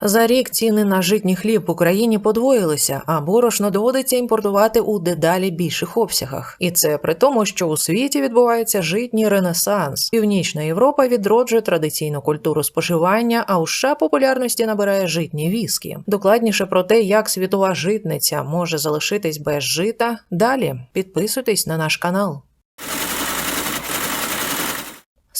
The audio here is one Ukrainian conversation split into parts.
За рік ціни на житній хліб в Україні подвоїлися, а борошно доводиться імпортувати у дедалі більших обсягах. І це при тому, що у світі відбувається житній ренесанс. Північна Європа відроджує традиційну культуру споживання, а у США популярності набирає житні віскі. Докладніше про те, як світова житниця може залишитись без жита. Далі підписуйтесь на наш канал.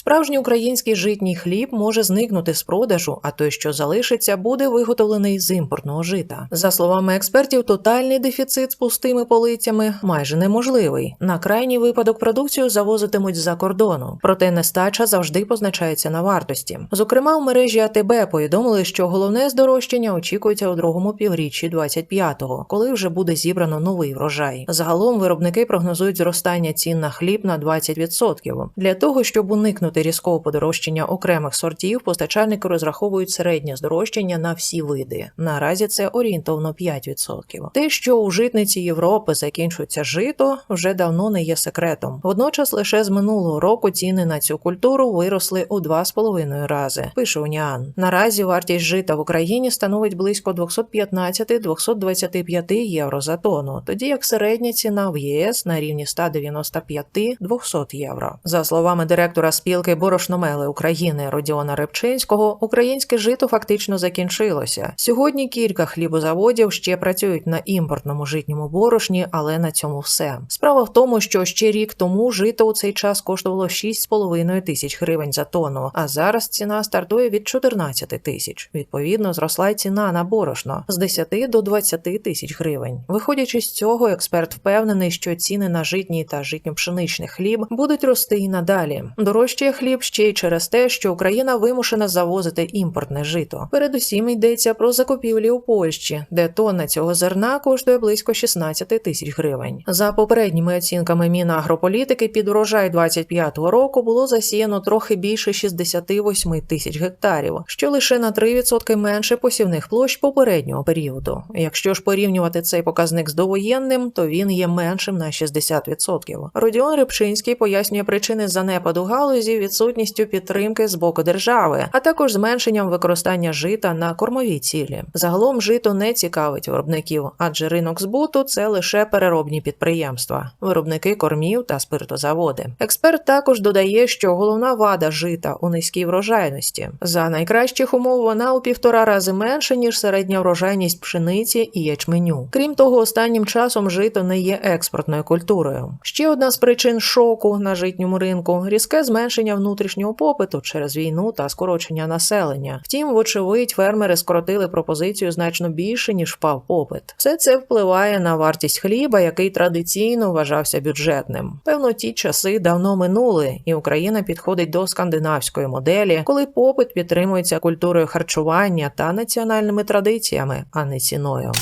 Справжній український житній хліб може зникнути з продажу, а той, що залишиться, буде виготовлений з імпортного жита. За словами експертів, тотальний дефіцит з пустими полицями майже неможливий. На крайній випадок продукцію завозитимуть з-за кордону, проте нестача завжди позначається на вартості. Зокрема, у мережі АТБ повідомили, що головне здорожчання очікується у другому півріччі 25-го, коли вже буде зібрано новий врожай. Загалом виробники прогнозують зростання цін на хліб на 20%. Для того щоб уникнути різкого подорожчання окремих сортів, постачальники розраховують середнє здорожчання на всі види. Наразі це орієнтовно 5%. Те, що у житниці Європи закінчується жито, вже давно не є секретом. Водночас лише з минулого року ціни на цю культуру виросли у 2,5 рази. Пише Уніан. Наразі вартість жита в Україні становить близько 215-225 євро за тонну, тоді як середня ціна в ЄС на рівні 195-200 євро. За словами директора спілки борошномели України Родіона Репчинського, українське жито фактично закінчилося. Сьогодні кілька хлібозаводів ще працюють на імпортному житньому борошні, але на цьому все. Справа в тому, що ще рік тому жито у цей час коштувало 6,5 тисяч гривень за тонну, а зараз ціна стартує від 14 тисяч. Відповідно, зросла й ціна на борошно з 10 до 20 тисяч гривень. Виходячи з цього, експерт впевнений, що ціни на житній та житньо-пшеничний хліб будуть рости і надалі. Дорожчає хліб ще й через те, що Україна вимушена завозити імпортне жито. Передусім йдеться про закупівлі у Польщі, де тонна цього зерна коштує близько 16 тисяч гривень. За попередніми оцінками Мінагрополітики, під урожай 25-го року було засіяно трохи більше 68 тисяч гектарів, що лише на 3% менше посівних площ попереднього періоду. Якщо ж порівнювати цей показник з довоєнним, то він є меншим на 60%. Родіон Рибчинський пояснює причини занепаду галузі відсутністю підтримки з боку держави, а також зменшенням використання жита на кормові цілі. Загалом жито не цікавить виробників, адже ринок збуту це лише переробні підприємства, виробники кормів та спиртозаводи. Експерт також додає, що головна вада жита у низькій врожайності. За найкращих умов вона у півтора рази менше ніж середня врожайність пшениці і ячменю. Крім того, останнім часом жито не є експортною культурою. Ще одна з причин шоку на житньому ринку різке зменшення внутрішнього попиту через війну та скорочення населення. Втім, вочевидь, фермери скоротили пропозицію значно більше ніж впав попит. Все це впливає на вартість хліба, який традиційно вважався бюджетним. Певно, ті часи давно минули, і Україна підходить до скандинавської моделі, коли попит підтримується культурою харчування та національними традиціями, а не ціною.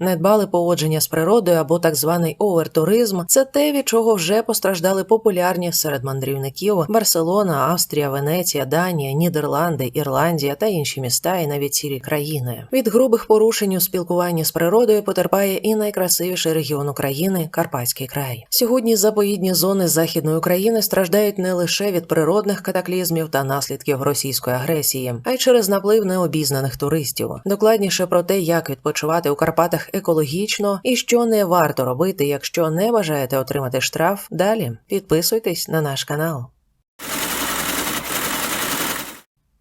Недбале поводження з природою або так званий овертуризм це те, від чого вже постраждали популярні серед мандрівників Барселона, Австрія, Венеція, Данія, Нідерланди, Ірландія та інші міста, і навіть цілі країни. Від грубих порушень у спілкуванні з природою потерпає і найкрасивіший регіон України Карпатський край. Сьогодні заповідні зони західної України страждають не лише від природних катаклізмів та наслідків російської агресії, а й через наплив необізнаних туристів. Докладніше про те, як відпочивати у Карпатах екологічно і що не варто робити, якщо не бажаєте отримати штраф. Далі підписуйтесь на наш канал.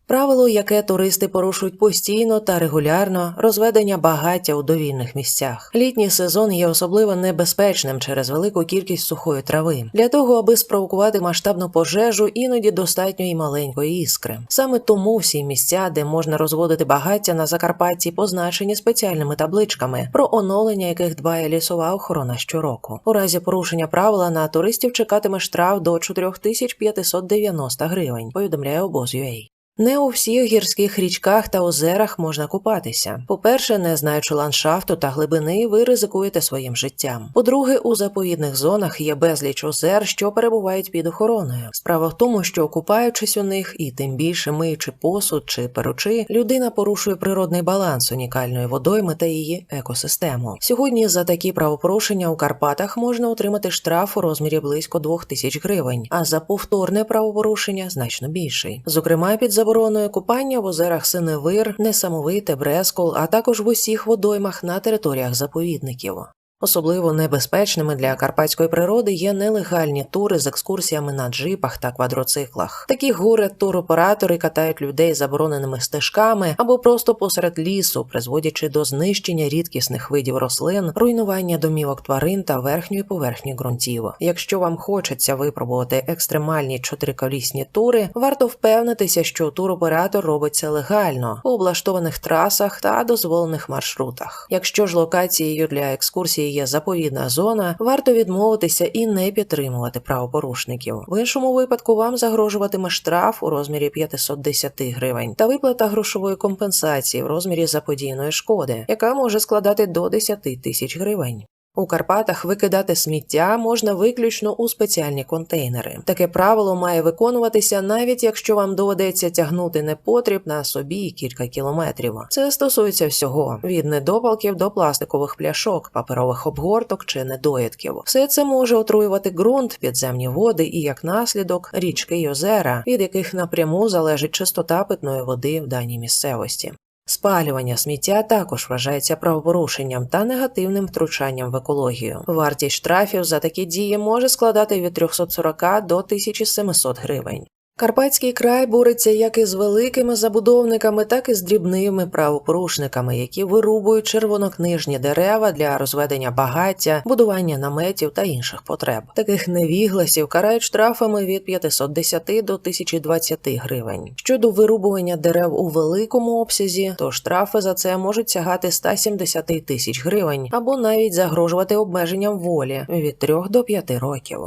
Правило, яке туристи порушують постійно та регулярно, розведення багаття у довільних місцях. Літній сезон є особливо небезпечним через велику кількість сухої трави. Для того, аби спровокувати масштабну пожежу, іноді достатньо і маленької іскри. Саме тому всі місця, де можна розводити багаття на Закарпатті, позначені спеціальними табличками, про оновлення яких дбає лісова охорона щороку. У разі порушення правила на туристів чекатиме штраф до 4590 гривень. Повідомляє обоз.ua. Не у всіх гірських річках та озерах можна купатися. По-перше, не знаючи ландшафту та глибини, ви ризикуєте своїм життям. По-друге, у заповідних зонах є безліч озер, що перебувають під охороною. Справа в тому, що купаючись у них, і тим більше миючи посуд чи перучи, людина порушує природний баланс унікальної водойми та її екосистему. Сьогодні за такі правопорушення у Карпатах можна отримати штраф у розмірі близько 2000 гривень, а за повторне правопорушення значно більший. Зокрема, під забороною купання в озерах Синевир, Несамовите, Брескол, а також в усіх водоймах на територіях заповідників. Особливо небезпечними для карпатської природи є нелегальні тури з екскурсіями на джипах та квадроциклах. Такі гури туроператори катають людей забороненими стежками або просто посеред лісу, призводячи до знищення рідкісних видів рослин, руйнування домівок тварин та верхньої поверхні ґрунтів. Якщо вам хочеться випробувати екстремальні чотириколісні тури, варто впевнитися, що туроператор робить це легально по облаштованих трасах та дозволених маршрутах. Якщо ж локацією для екскурсії є заповідна зона, варто відмовитися і не підтримувати правопорушників. В іншому випадку вам загрожуватиме штраф у розмірі 510 гривень та виплата грошової компенсації в розмірі заподійної шкоди, яка може складати до 10 тисяч гривень. У Карпатах викидати сміття можна виключно у спеціальні контейнери. Таке правило має виконуватися навіть якщо вам доведеться тягнути непотріб на собі кілька кілометрів. Це стосується всього від недопалків до пластикових пляшок, паперових обгорток чи недоїдків. Все це може отруювати ґрунт, підземні води і як наслідок річки й озера, від яких напряму залежить чистота питної води в даній місцевості. Спалювання сміття також вважається правопорушенням та негативним втручанням в екологію. Вартість штрафів за такі дії може складати від 340 до 1700 гривень. Карпатський край бореться як із великими забудовниками, так і з дрібними правопорушниками, які вирубують червонокнижні дерева для розведення багаття, будування наметів та інших потреб. Таких невігласів карають штрафами від 510 до 1020 гривень. Щодо вирубування дерев у великому обсязі, то штрафи за це можуть сягати 170 тисяч гривень або навіть загрожувати обмеженням волі від 3 до 5 років.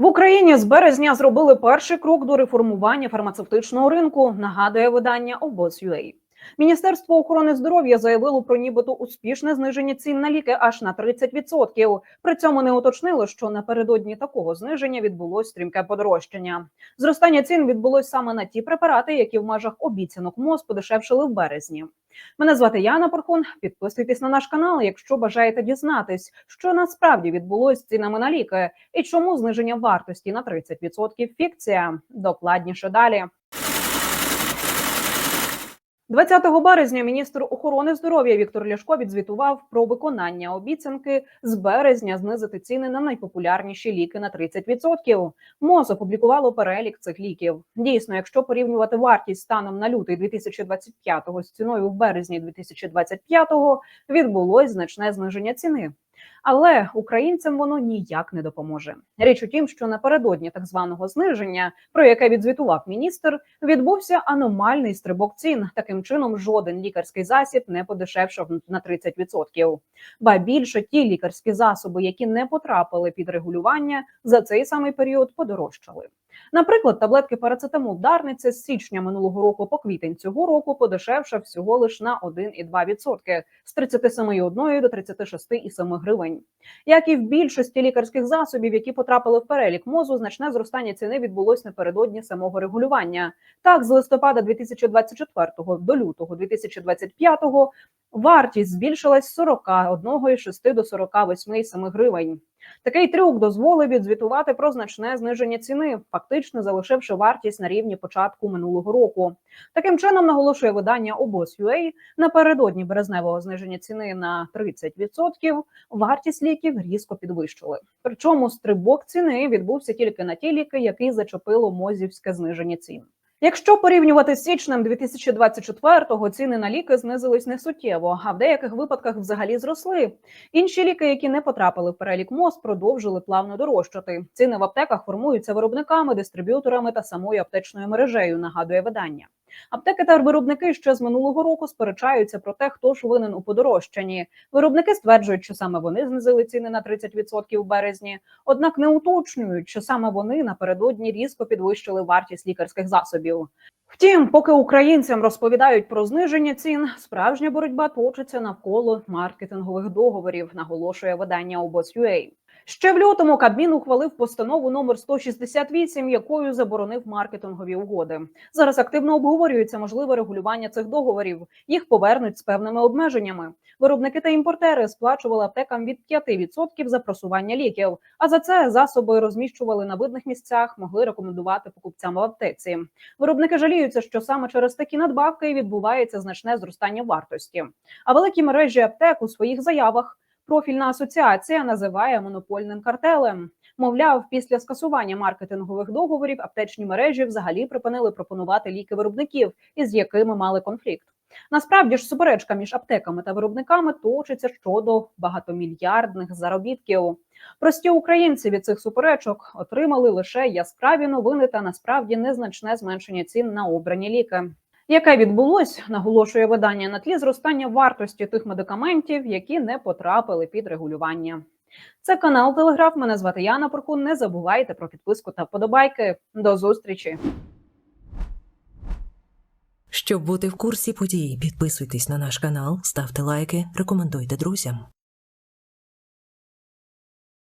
В Україні з березня зробили перший крок до реформування фармацевтичного ринку. Нагадує видання обоз.ua. Міністерство охорони здоров'я заявило про нібито успішне зниження цін на ліки аж на 30%. При цьому не уточнило, що напередодні такого зниження відбулось стрімке подорожчання. Зростання цін відбулось саме на ті препарати, які в межах обіцянок МОЗ подешевшили в березні. Мене звати Яна Порхун. Підписуйтесь на наш канал, якщо бажаєте дізнатись, що насправді відбулось цінами на ліки і чому зниження вартості на 30% фікція. Докладніше далі. 20 березня міністр охорони здоров'я Віктор Ляшко відзвітував про виконання обіцянки з березня знизити ціни на найпопулярніші ліки на 30%. МОЗ опублікувало перелік цих ліків. Дійсно, якщо порівнювати вартість станом на лютий 2025 з ціною в березні 2025, відбулось значне зниження ціни. Але українцям воно ніяк не допоможе. Річ у тім, що напередодні так званого зниження, про яке відзвітував міністр, відбувся аномальний стрибок цін. Таким чином, жоден лікарський засіб не подешевшав на 30%. Ба більше ті лікарські засоби, які не потрапили під регулювання, за цей самий період подорожчали. Наприклад, таблетки парацетамол Дарниця з січня минулого року по квітень цього року подешевшав всього лише на 1,2% з 37,1 до 36,7 гривень. Як і в більшості лікарських засобів, які потрапили в перелік мозу, значне зростання ціни відбулось напередодні самого регулювання. Так, з листопада 2024 до лютого 2025 вартість збільшилась з 41,6 до 48,7 гривень. Такий трюк дозволив відзвітувати про значне зниження ціни, фактично залишивши вартість на рівні початку минулого року. Таким чином наголошує видання обоз.ua, напередодні березневого зниження ціни на 30%, вартість ліків різко підвищили. Причому стрибок ціни відбувся тільки на ті ліки, які зачепило мозівське зниження цін. Якщо порівнювати з січнем 2024-го, ціни на ліки знизились не суттєво, а в деяких випадках взагалі зросли. Інші ліки, які не потрапили в перелік МОЗ, продовжили плавно дорожчати. Ціни в аптеках формуються виробниками, дистриб'юторами та самою аптечною мережею. Нагадує видання. Аптеки та виробники ще з минулого року сперечаються про те, хто ж винен у подорожчанні. Виробники стверджують, що саме вони знизили ціни на 30% в березні, однак не уточнюють, що саме вони напередодні різко підвищили вартість лікарських засобів. Втім, поки українцям розповідають про зниження цін, справжня боротьба точиться навколо маркетингових договорів, наголошує видання обоз.ua. Ще в лютому Кабмін ухвалив постанову номер 168, якою заборонив маркетингові угоди. Зараз активно обговорюється можливе регулювання цих договорів. Їх повернуть з певними обмеженнями. Виробники та імпортери сплачували аптекам від 5% за просування ліків. А за це засоби розміщували на видних місцях, могли рекомендувати покупцям в аптеці. Виробники жаліються, що саме через такі надбавки відбувається значне зростання вартості. А великі мережі аптек у своїх заявах профільна асоціація називає монопольним картелем. Мовляв, після скасування маркетингових договорів аптечні мережі взагалі припинили пропонувати ліки виробників, із якими мали конфлікт. Насправді ж суперечка між аптеками та виробниками точиться щодо багатомільярдних заробітків. Прості українці від цих суперечок отримали лише яскраві новини та насправді незначне зменшення цін на обрані ліки. Яке відбулось, наголошує видання на тлі зростання вартості тих медикаментів, які не потрапили під регулювання. Це канал Телеграф. Мене звати Яна Поркун. Не забувайте про підписку та вподобайки. До зустрічі. Щоб бути в курсі подій, підписуйтесь на наш канал, ставте лайки, рекомендуйте друзям.